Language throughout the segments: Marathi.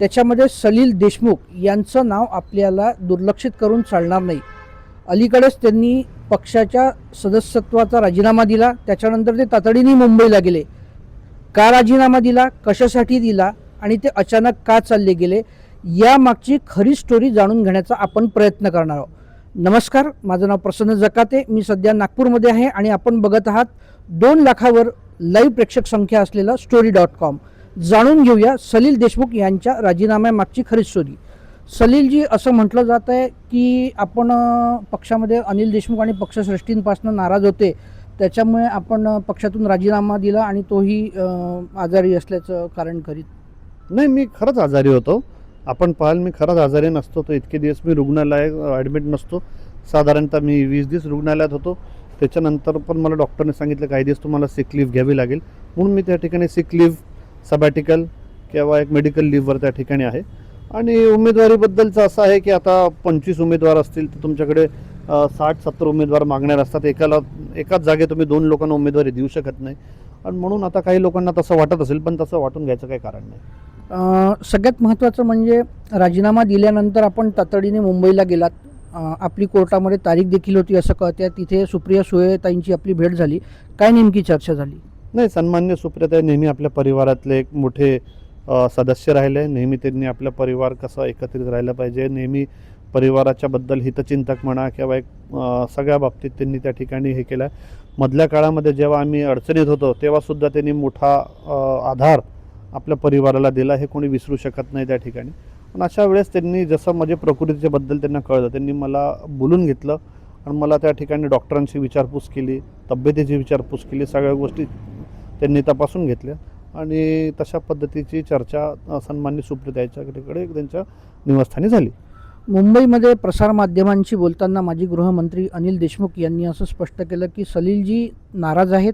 त्याच्यामध्ये सलील देशमुख यांचं नाव आपल्याला दुर्लक्षित करून चालणार नाही. अलीकडेच त्यांनी पक्षाच्या सदस्यत्वाचा राजीनामा दिला. त्याच्यानंतर ते तातडीने मुंबईला गेले. का राजीनामा दिला? कशासाठी दिला? आणि ते अचानक का चालले गेले? यामागची खरी स्टोरी जाणून घेण्याचा आपण प्रयत्न करणार आहोत. नमस्कार माझं नाव प्रसन्न जकाते. मी सध्या नागपूरमध्ये आहे आणि आपण बघत आहात दोन लाखावर लाईव्ह प्रेक्षक संख्या असलेला स्टोरी डॉट कॉम जाणून घेऊया सलील देशमुख यांच्या राजीनाम्यामागची खरी शोधी. सलीलजी असं म्हटलं जात आहे की आपण पक्षामध्ये अनिल देशमुख आणि पक्षश्रेष्ठींपासून नाराज होते त्याच्यामुळे आपण पक्षातून राजीनामा दिला आणि तोही आजारी असल्याचं कारण करीत. नाही मी खरंच आजारी होतो. आपण पाहाल मी खरंच आजारी नसतो. तर इतके दिवस मी रुग्णालयात ॲडमिट नसतो. साधारणतः मी वीस दिवस रुग्णालयात होतो. त्याच्यानंतर पण मला डॉक्टरने सांगितलं काही दिवस तुम्हाला सिक लीव घ्यावी लागेल. म्हणून मी त्या ठिकाणी सिक लीव्ह सबॅटिकल किंवा एक मेडिकल लीववर त्या ठिकाणी आहे. आणि उमेदवारीबद्दलचं असं आहे की आता पंचवीस उमेदवार असतील तर तुमच्याकडे साठ सत्तर उमेदवार मागणार असतात. एकाला एकाच जागे तुम्ही दोन लोकांना उमेदवारी देऊ शकत नाही. आणि म्हणून आता काही लोकांना तसं वाटत असेल पण तसं वाटून घ्यायचं काही कारण नाही. सगळ्यात महत्त्वाचं म्हणजे राजीनामा दिल्यानंतर आपण तातडीने मुंबईला गेलात. आपली कोर्टामध्ये तारीख देखील होती असं कळते तिथे सुप्रिया सुळेताईंची आपली भेट झाली. काय नेमकी चर्चा झाली? नाही सन्मान्य सुप्रिया नेहमी आपल्या परिवारातले एक मोठे सदस्य राहिले. नेहमी त्यांनी आपला परिवार कसा एकत्रित राहिला पाहिजे. नेहमी परिवाराच्याबद्दल हितचिंतक म्हणा किंवा एक सगळ्या बाबतीत त्यांनी त्या ठिकाणी हे केलं. मधल्या काळामध्ये जेव्हा आम्ही अडचणीत होतो तेव्हासुद्धा त्यांनी मोठा आधार आपल्या परिवाराला दिला. हे कोणी विसरू शकत नाही त्या ठिकाणी. पण अशा वेळेस त्यांनी जसं म्हणजे प्रकृतीच्याबद्दल त्यांना कळलं त्यांनी मला बोलून घेतलं आणि मला त्या ठिकाणी डॉक्टरांची विचारपूस केली तब्येतीची विचारपूस केली सगळ्या गोष्टी त्यांनी तपासून घेतल्या आणि तशा पद्धतीची चर्चा सन्मान्य सन्मान्य सुप्रियाच्याकडे त्यांच्या निवासस्थानी झाली. मुंबईमध्ये प्रसारमाध्यमांशी बोलताना माजी गृहमंत्री अनिल देशमुख यांनी असं स्पष्ट केलं की सलीलजी नाराज आहेत.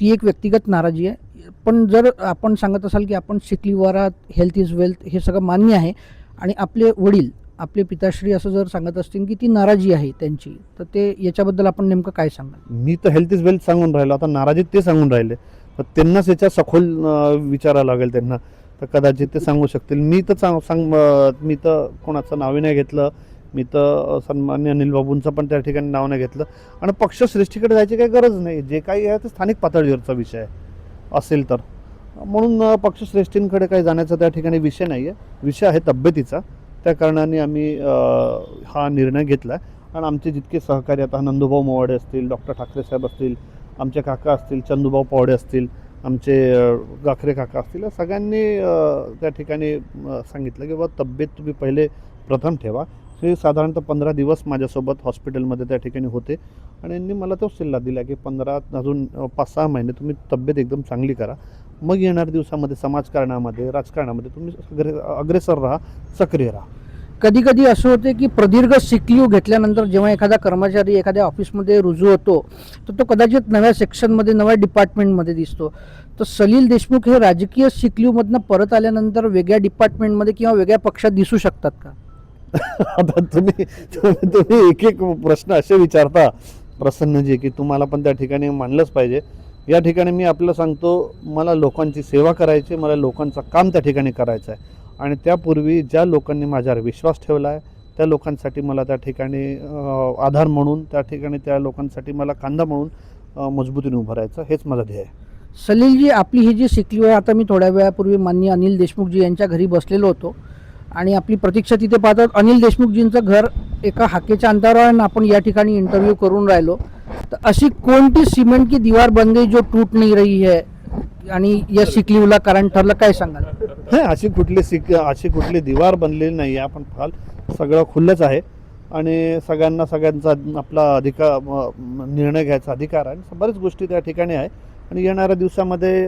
ती एक व्यक्तिगत नाराजी आहे. पण जर आपण सांगत असाल की आपण शिकली वारात हेल्थ इज वेल्थ हे सगळं मान्य आहे आणि आपले वडील आपले पिताश्री असं जर सांगत असतील की ती नाराजी आहे त्यांची तर ते याच्याबद्दल आपण नेमकं काय सांगाल? मी तर हेल्थ इज वेल्थ सांगून राहिलो. आता नाराजीत ते सांगून राहिले. तर त्यांनाच याच्या सखोल विचारावं लागेल त्यांना. तर कदाचित ते सांगू शकतील. मी तर सांग सांग मी तर कोणाचं नावही नाही घेतलं. मी तर सन्मान्य अनिल बाबूंचं पण त्या ठिकाणी नाव नाही घेतलं. आणि पक्षश्रेष्ठीकडे जायची काही गरज नाही. जे काही आहे ते स्थानिक पातळीवरचा विषय असेल तर. म्हणून पक्षश्रेष्ठींकडे काही जाण्याचा त्या ठिकाणी विषय नाही आहे विषय आहे तब्येतीचा. त्या कारणाने आम्ही हा निर्णय घेतला. आहे आणि आमचे जितके सहकारी आता नंदुभाऊ मोवाडे असतील डॉक्टर ठाकरे साहेब असतील आमचे काका असतील चंदूभाऊ पावडे असतील आमचे गाखरे काका असतील सगळ्यांनी त्या ठिकाणी सांगितलं की बा तब्येत तुम्ही पहिले प्रथम ठेवा. हे साधारणतः पंधरा दिवस माझ्यासोबत हॉस्पिटलमध्ये त्या ठिकाणी होते. आणि यांनी मला तो सल्ला दिला की पंधरा अजून पाच सहा महिने तुम्ही तब्येत एकदम चांगली करा. मग येणाऱ्या दिवसामध्ये समाजकारणामध्ये राजकारणामध्ये तुम्ही अग्रे अग्रेसर राहा सक्रिय राहा. कधी कधी असं होते की प्रदीर्घ सिकलीव घेतल्यानंतर जेव्हा एखादा कर्मचारी एखाद्या ऑफिसमध्ये रुजू होतो तर तो कदाचित नव्या सेक्शनमध्ये नव्या डिपार्टमेंटमध्ये दिसतो. तर सलील देशमुख हे राजकीय सिकलीवमधनं परत आल्यानंतर वेगळ्या डिपार्टमेंटमध्ये किंवा वेगळ्या पक्षात दिसू शकतात का? आता तुम्ही तुम्ही एक एक प्रश्न असे विचारता प्रसन्नजी की तुम्हाला पण त्या ठिकाणी मानलंच पाहिजे. या ठिकाणी मी आपलं सांगतो मला लोकांची सेवा करायची मला लोकांचं काम त्या ठिकाणी करायचं आहे आणि त्यापूर्वी ज्या लोकांनी माझ्यावर विश्वास ठेवला आहे त्या लोकांसाठी मला त्या ठिकाणी आधार म्हणून त्या ठिकाणी त्या लोकांसाठी मला कांदा म्हणून मजबूतीने उभं राहायचं हेच माझं ध्येय आहे. सलीलजी आपली ही जी सिकली आहे आता मी थोड्या वेळापूर्वी माननीय अनिल देशमुखजी यांच्या घरी बसलेलो होतो. आणि आपली प्रतीक्षा तिथे पाहतात अनिल देशमुखजींचं घर एका हाकेच्या अंतरावर आणि आपण या ठिकाणी इंटरव्ह्यू करून राहिलो. तर अशी कोणती सिमेंट की दीवार बन गई जो टूट नाही रही है? आणि या शिकलीवला कारण ठरलं काय सांगाल? नाही अशी कुठली सिक अशी कुठली दिवार बनलेली नाही आहे आपण फाल सगळं खुल्लंच आहे. आणि सगळ्यांना सगळ्यांचा आपला अधिकार निर्णय घ्यायचा अधिकार आहे. बऱ्याच गोष्टी त्या ठिकाणी आहे. आणि येणाऱ्या दिवसामध्ये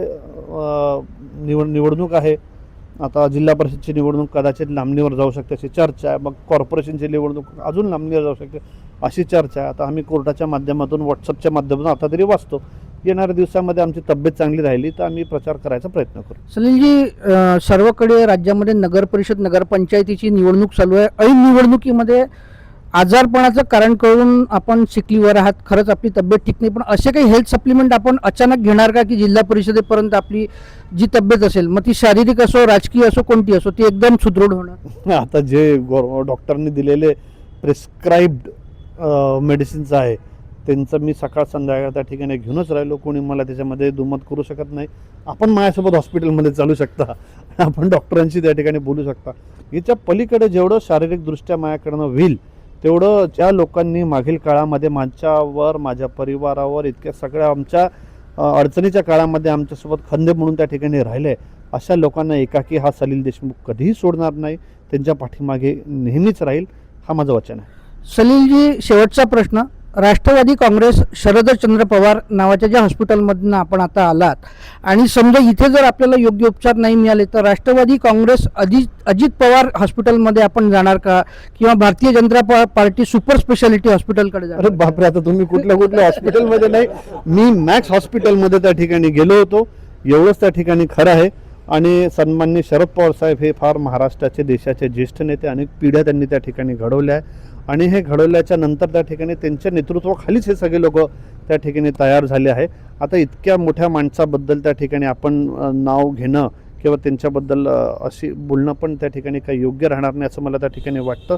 निवड निवडणूक आहे. आता जिल्हा परिषदची निवडणूक कदाचित लांबणीवर जाऊ शकते अशी चर्चा आहे. मग कॉर्पोरेशनची निवडणूक अजून लांबणीवर जाऊ शकते अशी चर्चा आहे. आता आम्ही कोर्टाच्या माध्यमातून व्हॉट्सअपच्या माध्यमातून आता तरी वाचतो. येणाऱ्या दिवसामध्ये आमची तब्येत चांगली राहिली तर आम्ही प्रचार करायचा प्रयत्न करू. सलीलजी अ, सर्वकडे राज्यामध्ये नगर परिषद नगरपंचायतीची निवडणूक चालू आहे. ऐन निवडणुकीमध्ये आजारपणाचं कारण कळून आपण सिकलीवर आहात. खरंच आपली तब्येत ठीक नाही पण असे काही हेल्थ सप्लिमेंट आपण अचानक घेणार का की जिल्हा परिषदेपर्यंत आपली जी तब्येत असेल मग ती शारीरिक असो राजकीय असो कोणती असो ती एकदम सुदृढ होणार. आता जे गो डॉक्टरनी दिलेले प्रिस्क्राईब्ड मेडिसिन्स आहे त्यांचं मी सकाळ संध्याकाळ त्या ठिकाणी घेऊनच राहिलो. कोणी मला त्याच्यामध्ये दुमत करू शकत नाही. आपण माझ्यासोबत हॉस्पिटलमध्ये चालू शकता. आपण डॉक्टरांशी त्या ठिकाणी बोलू शकता. याच्या पलीकडे जेवढं शारीरिकदृष्ट्या माझ्याकडनं होईल तेवढं ज्या लोकांनी मागील काळामध्ये माझ्यावर माझ्या परिवारावर इतक्या सगळ्या आमच्या अडचणीच्या काळामध्ये आमच्यासोबत खंदे म्हणून त्या ठिकाणी राहिले अशा लोकांना एकाकी हा सलील देशमुख कधीही सोडणार नाही. त्यांच्या पाठीमागे नेहमीच राहील. हा माझं वचन आहे. सलीलजी शेवटचा प्रश्न. राष्ट्रवादी काँग्रेस शरदचंद्र पवार नावाच्या ज्या हॉस्पिटलमधनं आपण आता आलात आणि समजा इथे जर आपल्याला योग्य उपचार नाही मिळाले तर राष्ट्रवादी काँग्रेस अजित अजित पवार हॉस्पिटलमध्ये आपण जाणार का? किंवा भारतीय जनता पा- पार्टी सुपर स्पेशालिटी हॉस्पिटलकडे अरे जाणार बापरे आता तुम्ही कुठल्या कुठल्या हॉस्पिटलमध्ये नाही मी मॅक्स हॉस्पिटलमध्ये त्या ठिकाणी गेलो होतो एवढंच त्या ठिकाणी खरं आहे. आणि सन्माननीय शरद पवार साहेब हे फार महाराष्ट्राचे देशाचे ज्येष्ठ नेते अनेक पिढ्या त्यांनी त्या ठिकाणी घडवल्या आहे. आणि हे घडवल्याच्या नंतर त्या ठिकाणी त्यांच्या नेतृत्वाखालीच हे सगळे लोक त्या ठिकाणी तयार झाले आहे. आता इतक्या मोठ्या माणसाबद्दल त्या ठिकाणी आपण नाव घेणं किंवा त्यांच्याबद्दल अशी बोलणं पण त्या ठिकाणी काही योग्य राहणार नाही असं मला त्या ठिकाणी वाटतं.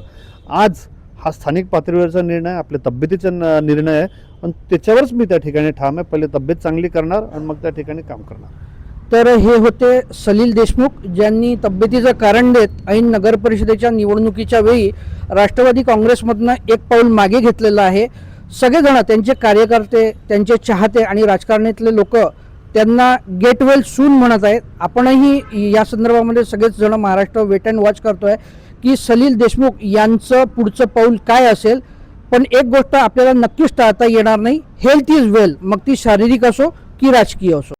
आज हा स्थानिक पातळीवरचा निर्णय आहे, आपल्या तब्येतीचा न- निर्णय आहे. आणि त्याच्यावरच मी त्या ठिकाणी ठाम आहे. पहिले तब्येत चांगली करणार आणि मग त्या ठिकाणी काम करणार. तर हे होते सलील देशमुख ज्यांनी तब्येतीचं कारण देत ऐन नगर परिषदेच्या निवडणुकीच्या वेळी राष्ट्रवादी काँग्रेसमधनं एक पाऊल मागे घेतलेलं आहे. सगळेजण त्यांचे कार्यकर्ते त्यांचे चाहते आणि राजकारणातले लोक त्यांना गेट वेल सून म्हणत आहेत. आपणही या संदर्भामध्ये सगळेच जण महाराष्ट्र वेट अँड वॉच करतोय की सलील देशमुख यांचं पुढचं पाऊल काय असेल? पण एक गोष्ट आपल्याला नक्कीच टाळता येणार नाही. हेल्थ इज वेल मग ती शारीरिक असो की राजकीय असो.